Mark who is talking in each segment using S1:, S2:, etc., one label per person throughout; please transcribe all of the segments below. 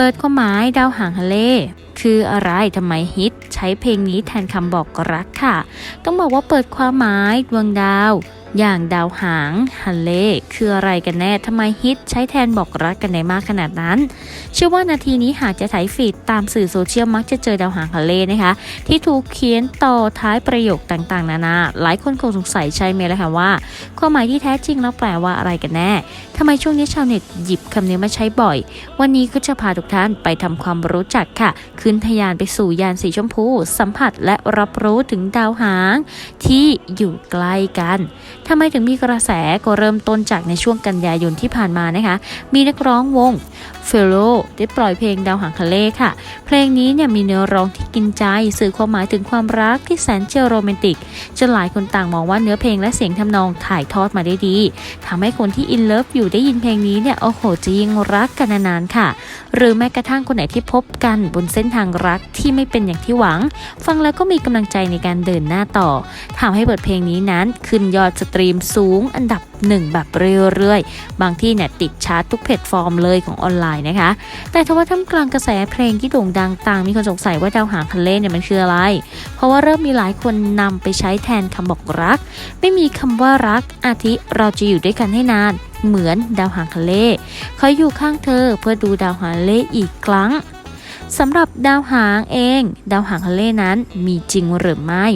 S1: เปิดความหมายดาวหางทะเล คืออะไรทำไมฮิต ใช้เพลงนี้แทนคำบอกรักค่ะ ต้องบอกว่าเปิดความหมายดวงดาว อย่างดาวหางฮันเลคืออะไรกันแน่ทำไมฮิตใช้แทนบอกรักกันได้มากขนาดนั้นเชื่อว่านาทีนี้หากจะถ่ายฟีดตามสื่อโซเชียลมักจะเจอดาวหางฮันเลนะคะที่ถูกเขียนต่อท้ายประโยคต่างๆ นานา หลายคนคงสงสัยใช่ไหมล่ะคะว่า ความหมายที่แท้จริงแล้วแปลว่าอะไรกันแน่ทำไมช่วงนี้ชาวเน็ตหยิบคำนี้มาใช้บ่อย วันนี้ก็จะพาทุกท่านไปทำความรู้จักค่ะ ขึ้นทะยานไปสู่ยานสีชมพู สัมผัสและรับรู้ถึงดาวหางที่อยู่ใกล้กัน ทำไมถึงมีกระแสก็เริ่มต้นจากในช่วงกันยายนที่ผ่านมานะคะ มีนักร้องวง เฟโลได้ปล่อยเพลงดาวหางทะเลค่ะ เพลงนี้เนี่ยมีเนื้อร้องที่กินใจ สื่อความหมายถึงความรักที่แสนเจะโรแมนติกจนหลายคนต่างมองว่าเนื้อเพลงและเสียงทำนองถ่ายทอดมาได้ดีทำให้คนที่อินเลิฟอยู่ได้ยินเพลงนี้เนี่ยโอ้โหจะยิ่งรักกันนานๆค่ะ หรือแม้กระทั่งคนไหนที่พบกันบนเส้นทางรักที่ไม่เป็นอย่างที่หวัง ฟังแล้วก็มีกำลังใจในการเดินหน้าต่อทำให้บทเพลงนี้นั้นขึ้นยอดสตรีมสูงอันดับ หนึ่งแบบเรื่อยๆ บางที่เนี่ยติดชาร์ตทุกแพลตฟอร์มเลยของออนไลน์นะคะ แต่ทว่าท่ามกลางกระแสเพลงที่โด่งดังต่าง มีคนสงสัยว่าดาวหางทะเลเนี่ยมันคืออะไร เพราะว่าเริ่มมีหลายคนนำไปใช้แทนคำบอกรัก ไม่มีคำว่ารัก อาทิเราจะอยู่ด้วยกันให้นานเหมือนดาวหางทะเลเขาอยู่ข้างเธอเพื่อดูดาวหางทะเลอีกครั้งสำหรับดาวหางเอง ดาวหางทะเลนั้นมีจริงหรือไม่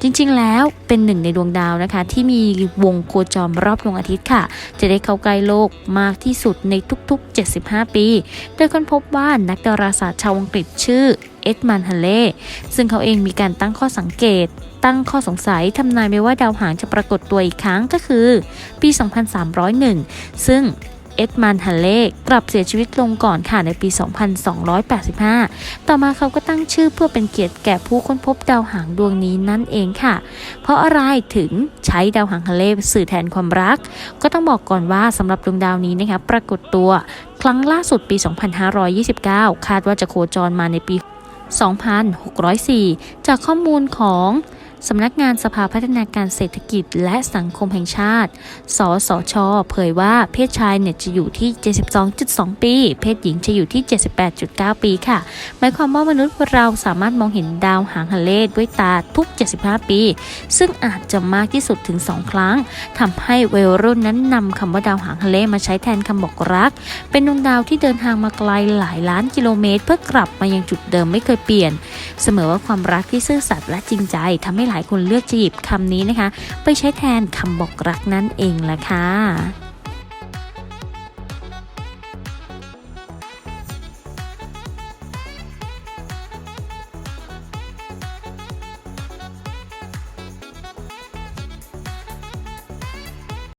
S1: จริงๆ แล้วเป็นหนึ่งในดวงดาวนะคะ ที่มีวงโคจรรอบดวงอาทิตย์ค่ะ จะได้เข้าใกล้โลกมากที่สุดในทุก ๆ 75 ปี โดยค้นพบว่านักดาราศาสตร์ชาวอังกฤษชื่อเอ็ดมันฮันเล่ซึ่งเขาเองมีการตั้งข้อสังเกต ตั้งข้อสงสัยทำนายไปว่าดาวหางจะปรากฏตัวอีกครั้งก็คือ ปี 2301 ซึ่ง เอ็ดมันฮันเล่กลับเสียชีวิตลงก่อนค่ะในปี 2285 ต่อมาเขาก็ตั้งชื่อเพื่อเป็นเกียรติแก่ผู้ค้นพบดาวหางดวงนี้นั่นเองค่ะ เพราะอะไรถึงใช้ดาวหางฮันเล่สื่อแทนความรัก ก็ต้องบอกก่อนว่าสำหรับดวงดาวนี้นะคะปรากฏตัวครั้งล่าสุดปี 2529 คาดว่าจะโคจรมาในปี 2604 จากข้อมูลของ สำนักงานสภาพัฒนาการเศรษฐกิจและสังคมแห่งชาติ สสช เผยว่าเพศชายเนี่ยจะอยู่ที่ 72.2 ปี เพศหญิงจะอยู่ที่ 78.9 ปีค่ะ หมายความว่ามนุษย์เราสามารถมองเห็นดาวหางฮันเลด้วยตาทุก 75 ปี ซึ่งอาจจะมากที่สุดถึง 2 ครั้งทำให้วัยรุ่นนั้นนำคำว่าดาวหางฮันเลมาใช้แทนคำบอกรัก เป็นดวงดาวที่เดินทางมาไกลหลายล้านกิโลเมตร เพื่อกลับมายังจุดเดิมไม่เคยเปลี่ยน เสมอว่าความรักที่ซื่อสัตย์และจริงใจทำให้หลายคนเลือกจะหยิบคำนี้นะคะ ไปใช้แทนคำบอกรักนั่นเองแหละค่ะ